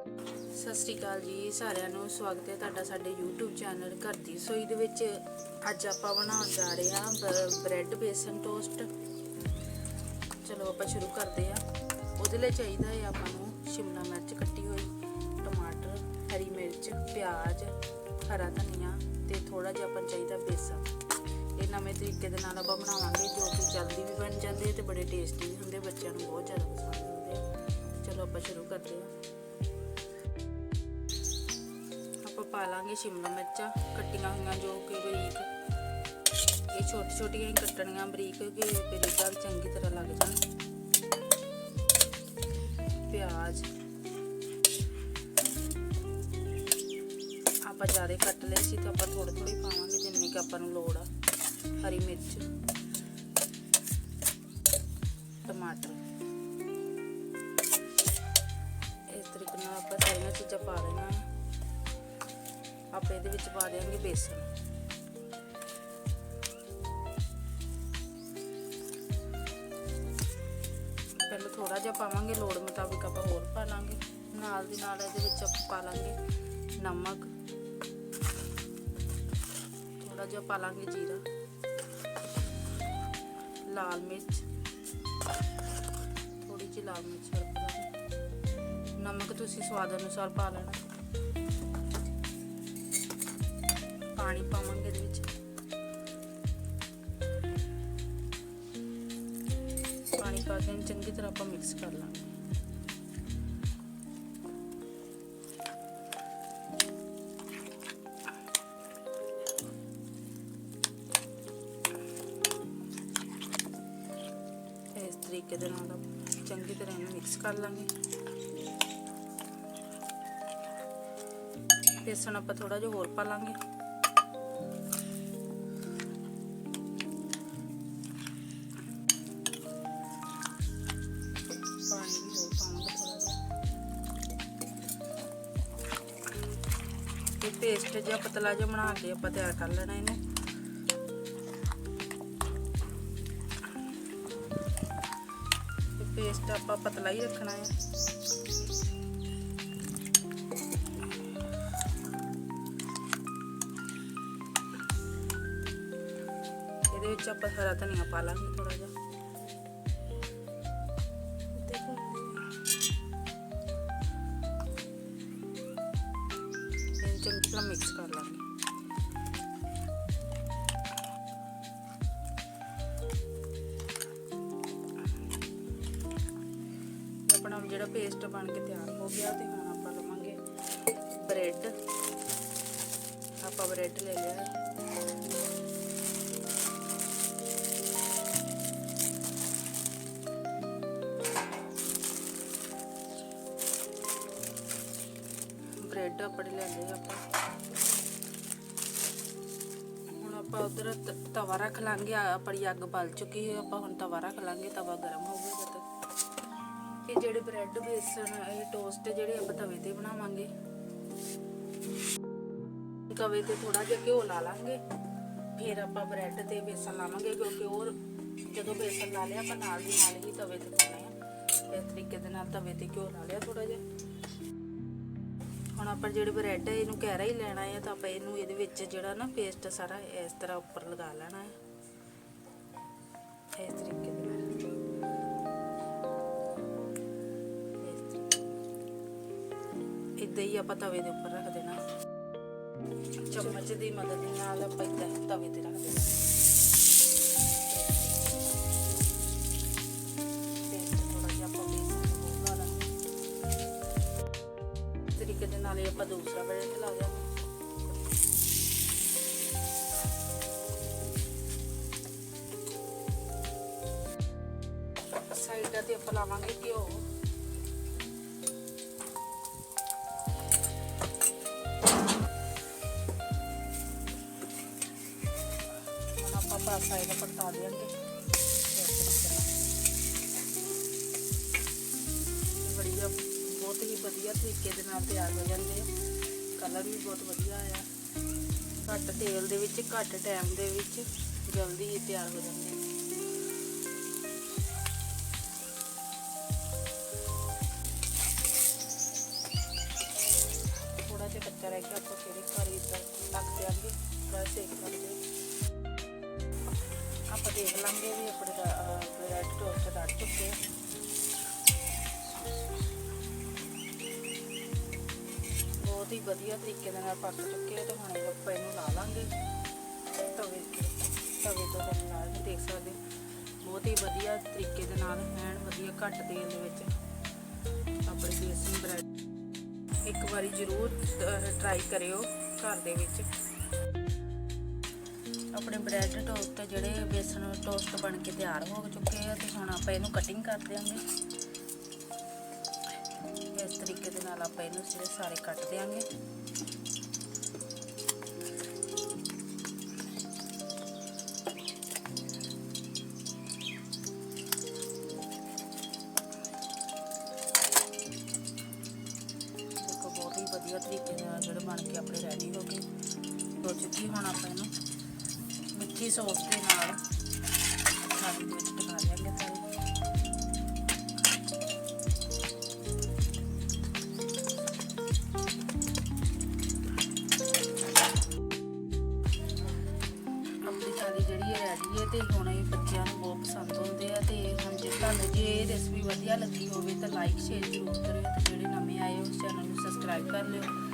ਸਤਿ ਸ਼੍ਰੀ ਅਕਾਲ ਜੀ, ਸਾਰਿਆਂ ਨੂੰ ਸਵਾਗਤ ਹੈ ਤੁਹਾਡਾ ਸਾਡੇ YouTube ਚੈਨਲ ਘਰ ਦੀ ਰਸੋਈ ਦੇ ਵਿੱਚ। ਅੱਜ ਆਪਾਂ ਬਣਾਉਣ ਜਾ ਰਹੇ ਹਾਂ ਬ੍ਰੈਡ ਬੇਸਨ ਟੋਸਟ। ਚਲੋ ਆਪਾਂ ਸ਼ੁਰੂ ਕਰਦੇ ਹਾਂ। ਉਹਦੇ ਲਈ ਚਾਹੀਦਾ ਹੈ ਆਪਾਂ ਨੂੰ ਸ਼ਿਮਲਾ ਮਿਰਚ ਕੱਟੀ ਹੋਈ, ਟਮਾਟਰ, ਹਰੀ ਮਿਰਚ, ਪਿਆਜ਼, ਹਰਾ ਧਨੀਆ ਤੇ ਥੋੜਾ ਜਿਹਾ ਆਪਾਂ ਚਾਹੀਦਾ ਬੇਸਨ। ਇਹ ਨਵੇਂ ਤਰੀਕੇ ਦੇ ਨਾਲ ਆਪਾਂ ਬਣਾਵਾਂਗੇ, ਜੋ ਕਿ ਜਲਦੀ ਵੀ ਬਣ ਜਾਂਦੇ ਤੇ ਬੜੇ ਟੇਸਟੀ ਵੀ ਹੁੰਦੇ ਬੱਚਿਆਂ ਨੂੰ ਬਹੁਤ ਜ਼ਿਆਦਾ ਪਸੰਦ ਆਉਂਦੇ ਆ। ਚਲੋ ਆਪਾਂ ਸ਼ੁਰੂ ਕਰਦੇ ਹਾਂ। ਪਾ ਲਾਂਗੇ ਸ਼ਿਮਲਾ ਮਿਰਚਾਂ ਕੱਟੀਆਂ ਹੋਈਆਂ ਜੋ ਕਿ ਬਰੀਕ ਇਹ ਛੋਟੀ ਛੋਟੀਆਂ ਹੀ ਕੱਟਣੀਆਂ ਬਰੀਕ ਕਿ ਫਿਰ ਇਹਦਾ ਵੀ ਚੰਗੀ ਤਰ੍ਹਾਂ ਲੱਗ ਜਾਣ ਪਿਆਜ਼ ਆਪਾਂ ਜ਼ਿਆਦਾ ਕੱਟ ਲਏ ਸੀ ਤਾਂ ਆਪਾਂ ਥੋੜੇ ਥੋੜੇ ਪਾਵਾਂਗੇ ਜਿੰਨੀ ਕਿ ਆਪਾਂ ਨੂੰ ਲੋੜ ਆ ਹਰੀ ਮਿਰਚ ਟਮਾਟਰ ਇਸ ਤਰੀਕੇ ਨਾਲ ਆਪਾਂ ਸਾਰੀਆਂ ਚੀਜ਼ਾਂ ਪਾ ਦੇਣਾ ਆਪਾਂ ਇਹਦੇ ਵਿੱਚ ਪਾ ਦੇਵਾਂਗੇ ਬੇਸਨ। ਪਹਿਲਾਂ ਥੋੜਾ ਜਿਹਾ ਪਾਵਾਂਗੇ, ਲੋੜ ਮੁਤਾਬਿਕ ਆਪਾਂ ਹੋਰ ਪਾ ਲਾਂਗੇ। ਨਾਲ ਦੀ ਨਾਲ ਇਹਦੇ ਵਿੱਚ ਆਪਾਂ ਪਾ ਲਾਂਗੇ ਨਮਕ। ਥੋੜਾ ਜਿਹਾ ਪਾ ਲਾਂਗੇ ਜੀਰਾ। ਲਾਲ ਮਿਰਚ। ਥੋੜੀ ਜਿਹੀ ਲਾਲ ਮਿਰਚ ਨਮਕ ਤੁਸੀਂ ਸਵਾਦ ਅਨੁਸਾਰ ਪਾ ਲੈਣਾ। ਪਾਣੀ ਪਾਵਾਂਗੇ ਇਹਦੇ ਵਿੱਚ। ਪਾਣੀ ਪਾ ਕੇ ਇਹਨੂੰ ਚੰਗੀ ਤਰ੍ਹਾਂ ਆਪਾਂ ਮਿਕਸ ਕਰ ਲਾਂਗੇ। ਇਸ ਤਰੀਕੇ ਦੇ ਨਾਲ ਆਪਾਂ ਚੰਗੀ ਤਰ੍ਹਾਂ ਇਹਨੂੰ ਮਿਕਸ ਕਰ ਲਾਂਗੇ। ਬੇਸਣ ਆਪਾਂ ਥੋੜਾ ਜਿਹਾ ਹੋਰ ਪਾ ਲਾਂਗੇ। ਪੇਸਟ ਜਿਹਾ ਪਤਲਾ ਜਿਹਾ ਬਣਾ ਕੇ ਆਪਾਂ ਤਿਆਰ ਕਰ ਲੈਣਾ ਇਹਨੂੰ। ਪੇਸਟ ਆਪਾਂ ਪਤਲਾ ਹੀ ਰੱਖਣਾ ਹੈ। ਇਹਦੇ ਵਿੱਚ ਆਪਾਂ ਹਰਾ ਧਨੀਆ ਪਾ ਲਾਂਗੇ ਥੋੜਾ ਚੰਗੀ ਤਰ੍ਹਾਂ ਮਿਕਸ ਕਰ ਲਾਂਗੇ। ਆਪਣਾ ਜਿਹੜਾ ਪੇਸਟ ਬਣ ਕੇ ਤਿਆਰ ਹੋ ਗਿਆ ਤੇ ਹੁਣ ਆਪਾਂ ਲਵਾਂਗੇ ਬ੍ਰੈਡ ਆਪਾਂ ਬ੍ਰੈਡ ਲੈ ਲਿਆ। ਹੈ। ਬ੍ਰੈਡ ਲੈ ਲਏ ਆਪਾਂ। ਹੁਣ ਆਪਾਂ ਉਧਰ ਤਵਾ ਰੱਖ ਲਾਂਗੇ ਆਪਣੀ ਅੱਗ ਬਲ ਚੁੱਕੀ ਹੈ ਆਪਾਂ ਹੁਣ ਤਵਾ ਰੱਖ ਲਾਂਗੇ, ਤਵਾ ਗਰਮ ਹੋ ਗਿਆ ਜਦ ਇਹ ਜਿਹੜੇ ਬ੍ਰੈਡ, ਬੇਸਣ, ਇਹ ਟੋਸਟ ਜਿਹੜੇ ਆਪਾਂ ਤਵੇ ਤੇ ਬਣਾਵਾਂਗੇ। ਤਵੇ ਤੇ ਥੋੜਾ ਜਿਹਾ ਘਿਓ ਲਾ ਲਾਂਗੇ। ਫਿਰ ਆਪਾਂ ਬ੍ਰੈਡ ਤੇ ਬੇਸਣ ਲਾਵਾਂਗੇ, ਕਿਉਂਕਿ ਉਹ ਜਦੋਂ ਬੇਸਣ ਲਾ ਲਿਆ, ਆਪਾਂ ਨਾਲ ਦੀ ਨਾਲ ਹੀ ਤਵੇ ਤੇ ਪਾਉਣੇ ਆ। ਇਸ ਤਰੀਕੇ ਦੇ ਨਾਲ ਤਵੇ ਤੇ ਘਿਓ ਲਾ ਲਿਆ ਥੋੜਾ ਜਿਹਾ। ਹੁਣ ਆਪਾਂ ਜਿਹੜੇ ਬ੍ਰੈਡ ਹੈ ਇਹਨੂੰ ਕਹਿਰਾ ਹੀ ਲੈਣਾ ਹੈ ਤਾਂ ਆਪਾਂ ਇਹਨੂੰ ਇਹਦੇ ਵਿੱਚ ਜਿਹੜਾ ਨਾ ਪੇਸਟ ਸਾਰਾ ਇਸ ਤਰ੍ਹਾਂ ਉੱਪਰ ਲਗਾ ਲੈਣਾ ਹੈ ਇਸ ਤਰੀਕੇ ਦੇ ਨਾਲ। ਇਸ ਏਦਾਂ ਹੀ ਆਪਾਂ ਤਵੇ ਦੇ ਉੱਪਰ ਰੱਖ ਦੇਣਾ। ਚਮਚ ਦੀ ਮਦਦ ਨਾਲ ਆਪਾਂ ਏਦਾਂ ਤਵੇ ਤੇ ਰੱਖ ਦੇਣਾ। ਨਾਲ ਆਪਾਂ ਦੂਸਰਾ ਬ੍ਰੈਡ ਲਾ ਦਿਆਂਗੇ। ਸਾਈਡਾਂ ਤੇ ਆਪਾਂ ਲਾਵਾਂਗੇ ਘਿਓ। ਆਪਾਂ ਪਾਸ ਸਾਈਡ ਪਲਟਾ ਦਿਆਂਗੇ। बहुत ही वजिया तरीके तैयार हो जाते कलर भी बहुत वजिया आया घट तेल घट टाइम जल्दी ही तैयार हो जाते थोड़ा जहा कच्चा रह गया लग जाएँगे घर लगे ਬਹੁਤ ਹੀ ਵਧੀਆ ਤਰੀਕੇ ਦੇ ਨਾਲ ਪੱਕ ਚੁੱਕੇ ਆ ਤੇ ਹੁਣ ਆਪਾਂ ਇਹਨੂੰ ਲਾ ਲਾਂਗੇ। ਤਵੇ ਤਵੇ ਤੋਂ ਤੁਹਾਨੂੰ ਨਾਲ ਦੇਖ ਸਕਦੇ ਬਹੁਤ ਹੀ ਵਧੀਆ ਤਰੀਕੇ ਦੇ ਨਾਲ ਐਨ ਵਧੀਆ ਘੱਟ ਤੇਲ ਦੇ ਵਿੱਚ ਆਪਣੇ ਬੇਸਨ ਬ੍ਰੈਡ ਇੱਕ ਵਾਰੀ ਜ਼ਰੂਰ ਟਰਾਈ ਕਰਿਓ ਘਰ ਦੇ ਵਿੱਚ। ਆਪਣੇ ਬ੍ਰੈਡ ਟੋਸਟ ਜਿਹੜੇ ਬੇਸਨ ਟੋਸਟ ਬਣ ਕੇ ਤਿਆਰ ਹੋ ਚੁੱਕੇ ਆ ਤੇ ਹੁਣ ਆਪਾਂ ਇਹਨੂੰ ਕਟਿੰਗ ਕਰ ਦਿਆਂਗੇ। ਆਪਾਂ ਇਹਨੂੰ ਸਾਰੇ ਸਾਰੇ ਕੱਟ ਦਿਆਂਗੇ। ਦੇਖੋ ਵਧੀਆ ਤਰੀਕੇ ਨਾਲ ਜਿਹੜੇ ਬਣ ਕੇ ਆਪਣੇ ਰੈਡੀ ਹੋ ਗਏ। ਹੋ ਚੁੱਕੀ ਹੁਣ ਆਪਾਂ ਇਹਨੂੰ ਮਿੱਠੀ ਸੌਸ ਦੇ ਨਾਲ। ਥਾਲੀ ਤੇ ਹੁਣ ਇਹ ਬੱਚਿਆਂ ਨੂੰ ਬਹੁਤ ਪਸੰਦ ਹੁੰਦੇ ਆ ਤੇ ਹਾਂਜੀ ਤੁਹਾਨੂੰ ਜੇ ਇਹ ਰੈਸਪੀ ਵਧੀਆ ਲੱਗੀ ਹੋਵੇ ਤਾਂ ਲਾਈਕ ਸ਼ੇਅਰ ਜ਼ਰੂਰ ਕਰਿਓ ਤੇ ਜਿਹੜੇ ਨਵੇਂ ਆਏ ਉਸ ਚੈਨਲ ਨੂੰ ਸਬਸਕ੍ਰਾਈਬ ਕਰ ਲਿਓ।